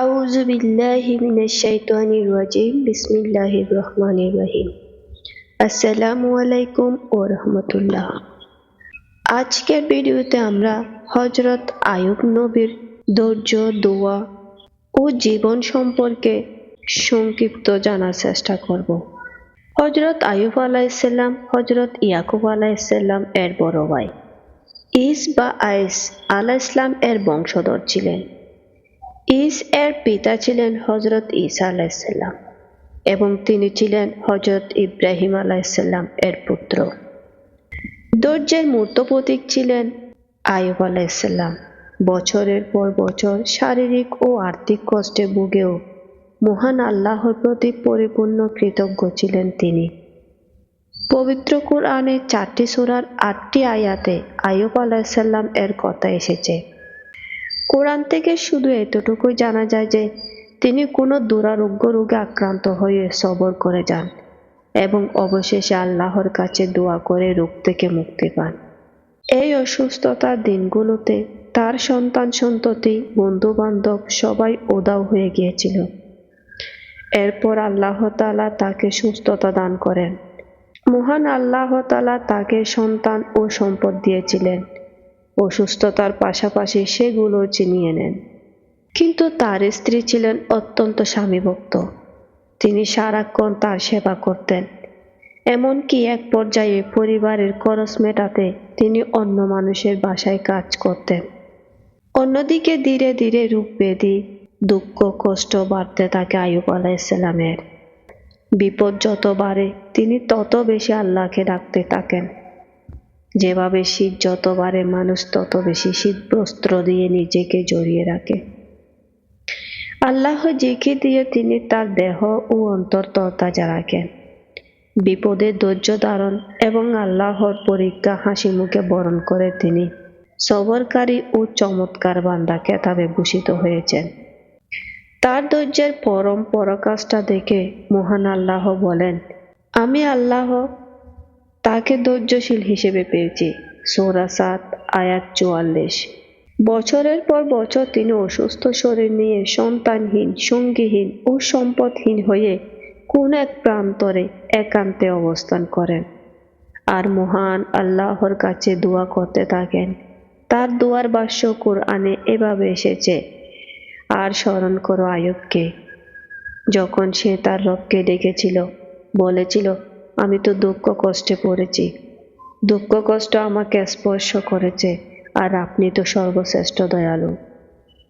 আউযু বিল্লাহি মিনাশ শাইতানির রাজিম। বিসমিল্লাহির রহমানির রহিম। আসসালামু আলাইকুম ও রহমতুল্লাহ। আজকের ভিডিওতে আমরা হজরত আয়ুব নবীর ধৈর্য, দোয়া ও জীবন সম্পর্কে সংক্ষিপ্ত জানার চেষ্টা করব। হজরত আয়ুব আলাইসাল্লাম হজরত ইয়াকুব আলাইসাল্লাম এর বড় ভাই। ইস বা আইস আলাইসলাম এর বংশধর ছিলেন। ইস এর পিতা ছিলেন হজরত ঈসা আলাইসাল্লাম এবং তিনি ছিলেন হজরত ইব্রাহিম আলাইসাল্লাম এর পুত্র। ধৈর্যের মূর্ত প্রতীক ছিলেন আয়ুব আলাইসাল্লাম বছরের পর বছর শারীরিক ও আর্থিক কষ্টে ভুগেও মহান আল্লাহর প্রতি পরিপূর্ণ কৃতজ্ঞ ছিলেন তিনি। পবিত্র কোরআনে চারটি সুরার আটটি আয়াতে আয়ুব আলাইসাল্লাম এর কথা এসেছে। কোরআন থেকে শুধু এতটুকুই জানা যায় যে তিনি কোনো দুরারোগ্য রোগে আক্রান্ত হয়ে সবর করে যান এবং অবশেষে আল্লাহর কাছে দোয়া করে রোগ থেকে মুক্তি পান। এই অসুস্থতার দিনগুলোতে তার সন্তান সন্ততি বন্ধু বান্ধব সবাই উদাও হয়ে গিয়েছিল। এরপর আল্লাহ তালা তাকে সুস্থতা দান করেন। মহান আল্লাহ তালা তাকে সন্তান ও সম্পদ দিয়েছিলেন। অসুস্থতার পাশাপাশি সেগুলো চিনিয়ে নেন। কিন্তু তার স্ত্রী ছিলেন অত্যন্ত স্বামীভক্ত। তিনি সারাক্ষণ তার সেবা করতেন। এমনকি এক পর্যায়ে পরিবারের খরচ মেটাতে তিনি অন্য মানুষের বাসায় কাজ করতেন। অন্যদিকে ধীরে ধীরে রূপ বেদি, দুঃখ, কষ্ট বাড়তে থাকে আয়ুব আলাইসাল্লামের বিপদ যত বাড়ে, তিনি তত বেশি আল্লাহকে ডাকতে থাকেন। যেভাবে শীত যত বাড়ে, মানুষ তত বেশি শীত বস্ত্র দিয়ে নিজেকে জড়িয়ে রাখে। আল্লাহ জিকে দিয়ে তিনি তার দেহ ও অন্তর তরতাজা রাখেন। বিপদে ধৈর্য ধারণ এবং আল্লাহর পরীক্ষা হাসি মুখে বরণ করে তিনি সবরকারী ও চমৎকার বান্দা খেতাবে ভূষিত হয়েছেন। তার ধৈর্যের পরম পরাকাশটা দেখে মহান আল্লাহ বলেন, আমি আল্লাহ তাকে ধৈর্যশীল হিসেবে পেয়েছি। সোরা সাত, আয়াত চুয়াল্লিশ। বছরের পর বছর তিনি অসুস্থ শরীর নিয়ে সন্তানহীন, সঙ্গীহীন ও সম্পদহীন হয়ে কোন এক প্রান্তরে একান্তে অবস্থান করেন। আর মহান আল্লাহর কাছে দোয়া করতে থাকেন। তার দোয়ার বাস্য কোরআনে এভাবে এসেছে, আর স্মরণ করো আয়বকে। যখন সে তার রবকে ডেকেছিল, বলেছিল আমি তো দুঃখ কষ্টে পড়েছি। দুঃখ কষ্ট আমাকে স্পর্শ করেছে, আর আপনি তো সর্বশ্রেষ্ঠ দয়ালু।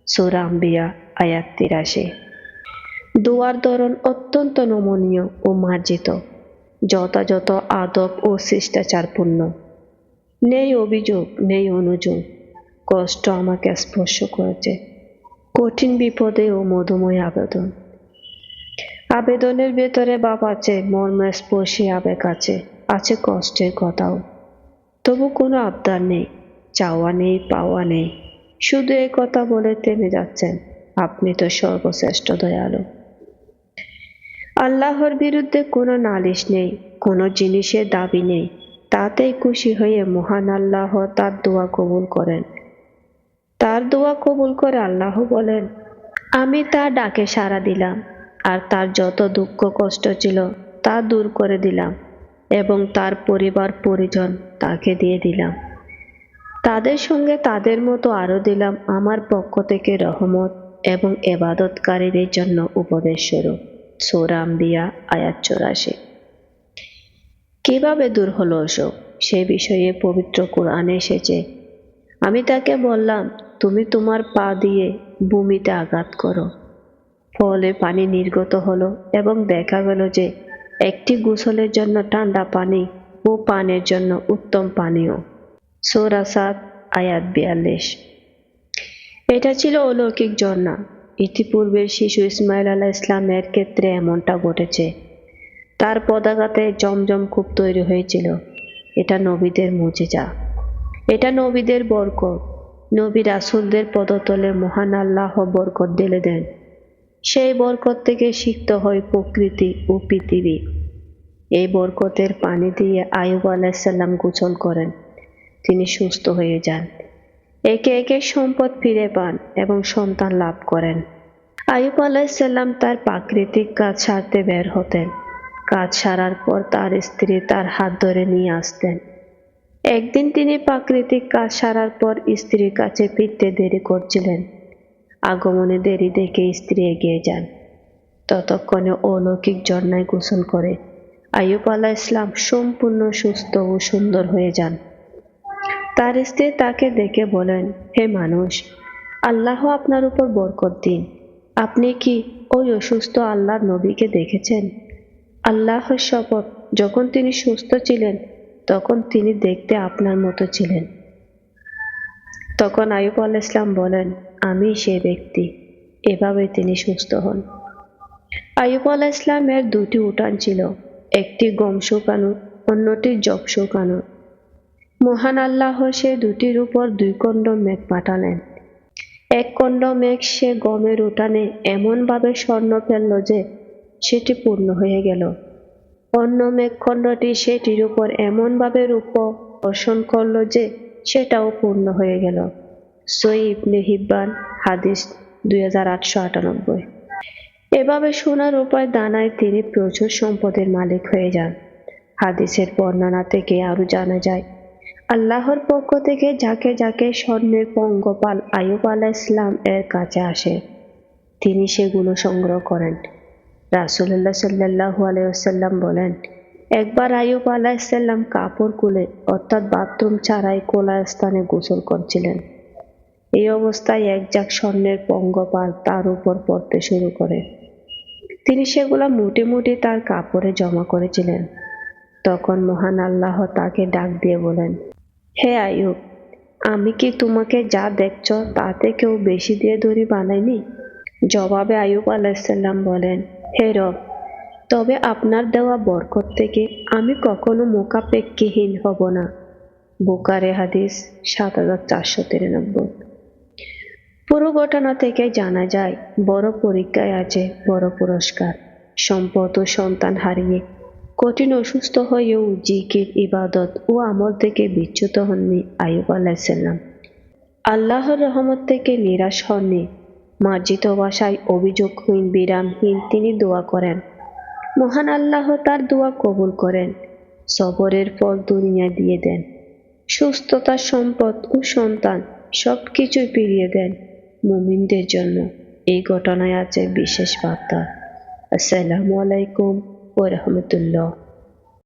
সুরাম্বিয়া আয়াত তিরাশি। দোয়ার ধরন অত্যন্ত নমনীয় ও মার্জিত, যথাযথ আদব ও শিষ্টাচারপূর্ণ। নেই অভিযোগ, নেই অনুযোগ, কষ্ট আমাকে স্পর্শ করেছে। কঠিন বিপদে ও মধুময় আবেদন। আবেদনের ভেতরে বাপ আছে মর্মস্পর্শী আবেগ আছে আছে কষ্টের কথাও। তবু কোনো আবদার নেই, চাওয়া নেই, পাওয়া নেই। শুধু এই কথা বলে থেমে যাচ্ছেন। আপনি তো সর্বশ্রেষ্ঠ দয়ালু। আল্লাহর বিরুদ্ধে কোনো নালিশ নেই, কোনো জিনিসের দাবি নেই। তাতেই খুশি হয়ে মহান আল্লাহ তার দোয়া কবুল করেন। তার দোয়া কবুল করে আল্লাহ বলেন, আমি তার ডাকে সাড়া দিলাম। আর তার যত দুঃখ কষ্ট ছিল, তা দূর করে দিলাম এবং তার পরিবার পরিজন তাকে দিয়ে দিলাম। তাদের সঙ্গে তাদের মতো আরও দিলাম আমার পক্ষ থেকে রহমত এবং এবাদতকারীদের জন্য উপদেশ স্বরূপ। সৌরাম্বিয়া আয়াত চৌরাশি। কীভাবে দূর হলো অশোক? সে বিষয়ে পবিত্র কোরআনে এসেছে। আমি তাকে বললাম, তুমি তোমার পা দিয়ে ভূমিতে আঘাত করো। ফলে পানি নির্গত হলো এবং দেখা গেল যে একটি গোসলের জন্য ঠান্ডা পানি ও পানের জন্য উত্তম পানীয়। সোরা সাত, আয়াত বিয়াল্লিশ। এটা ছিল অলৌকিক ঝর্ণা। ইতিপূর্বে শিশু ইসমাইল আলাহ ইসলামের ক্ষেত্রে এমনটা ঘটেছে। তার পদাঘাতে জমজম কূপ তৈরি হয়েছিল। এটা নবীদের মুজিজা। এটা নবীদের বরকত। নবী রাসুলদের পদতলে মহান আল্লাহ বরকত দিলে দেন। সেই বরকত থেকে সিক্ত হয় প্রকৃতি ও পৃথিবী। এই বরকতের পানি দিয়ে আয়ুব আলাইসাল্লাম গোসল করেন। তিনি সুস্থ হয়ে যান। একে একে সম্পদ ফিরে পান এবং সন্তান লাভ করেন। আয়ুব আলাইসাল্লাম তার প্রাকৃতিক কাজ সারতে বের হতেন। কাজ সারার পর তার স্ত্রী তার হাত ধরে নিয়ে আসতেন। একদিন তিনি প্রাকৃতিক কাজ সারার পর স্ত্রীর কাছে ফিরতে দেরি করছিলেন। আগমনে দেরি দেখে স্ত্রী এগিয়ে যান। ততক্ষণে অলৌকিক ঝর্ণায় গোসল করে। আয়ুব আলাহ ইসলাম সম্পূর্ণ সুস্থ ও সুন্দর হয়ে যান। তার স্ত্রী তাকে দেখে বলেন, হে মানুষ, আল্লাহ আপনার উপর বরকত দিন। আপনি কি ওই অসুস্থ আল্লাহর নবীকে দেখেছেন? আল্লাহর শপথ, যখন তিনি সুস্থ ছিলেন, তখন তিনি দেখতে আপনার মতো ছিলেন। তখন আয়ুব আল ইসলাম বলেন আমি সে ব্যক্তি। এভাবে তিনি সুস্থ হন। আয়ুব আল ইসলামের দুটি উঠান ছিল, একটি গম শুকানো, অন্যটি জব শুকানো। মহান আল্লাহ সে দুটির উপর দুই খণ্ড মেঘ পাঠালেন। এক খণ্ড মেঘ সে গমের উঠানে এমনভাবে স্বর্ণ ফেলল যে সেটি পূর্ণ হয়ে গেল। অন্য মেঘখণ্ডটি সেটির উপর এমনভাবে রূপ বর্ষণ করল যে সেটাও পূর্ণ হয়ে গেল। সই ইবনে হিব্বান হাদিস দুই হাজার আটশো আটানব্বই। এভাবে সোনার উপায় দানায় তিনি প্রচুর সম্পদের মালিক হয়ে যান। হাদিসের বর্ণনা থেকে আরও জানা যায়, আল্লাহর পক্ষ থেকে যাকে যাকে স্বর্ণের পঙ্গপাল আয়ুব আলাহ ইসলাম এর কাছে আসে, তিনি সেগুলো সংগ্রহ করেন। রাসুল্লাহ সাল্লাহ আলাইসাল্লাম বলেন, একবার আয়ুব আলাহিসাল্লাম কাপড় কুলে অর্থাৎ বাথরুম ছাড়াই কোলা স্থানে গোসল করছিলেন। এই অবস্থায় এক যাক স্বর্ণের পঙ্গপাল তার উপর পড়তে শুরু করে। তিনি সেগুলো মুটে মুটে তার কাপড়ে জমা করেছিলেন। তখন মহান আল্লাহ তাকে ডাক দিয়ে বলেন, হে আয়ুব আমি কি তোমাকে যা দেখছ তাতে কেউ বেশি দিয়ে দড়ি বানাইনি জবাবে আয়ুব আলাইসাল্লাম বলেন, হে রব, তবে আপনার দেওয়া বরকত থেকে আমি কখনো মোকাপেক্ষিহীন হব না। বুকারে হাদিস সাত হাজার চারশো তিরানব্বই। পুরো ঘটনা থেকে জানা যায়, বড় পরীক্ষায় আছে বড় পুরস্কার। সম্পদ ও সন্তান হারিয়ে কঠিন অসুস্থ হয়েও জিকির, ইবাদত ও আমল থেকে বিচ্যুত হননি আয়ুব আলাইসাল্লাম আল্লাহর রহমত থেকে নিরাশ হননি মার্জিত ভাষায় অভিযোগহীন বিরামহীন তিনি দোয়া করেন। মহান আল্লাহ তার দোয়া কবুল করেন, সবরের ফল দুনিয়া দিয়ে দেন। সুস্থতা, সম্পদ ও সন্তান সব কিছুই ফিরিয়ে দেন। মুমিনদের জন্য এই ঘটনায় আছে বিশেষ বার্তা। আসসালামু আলাইকুম ওরহমতুল্লাহ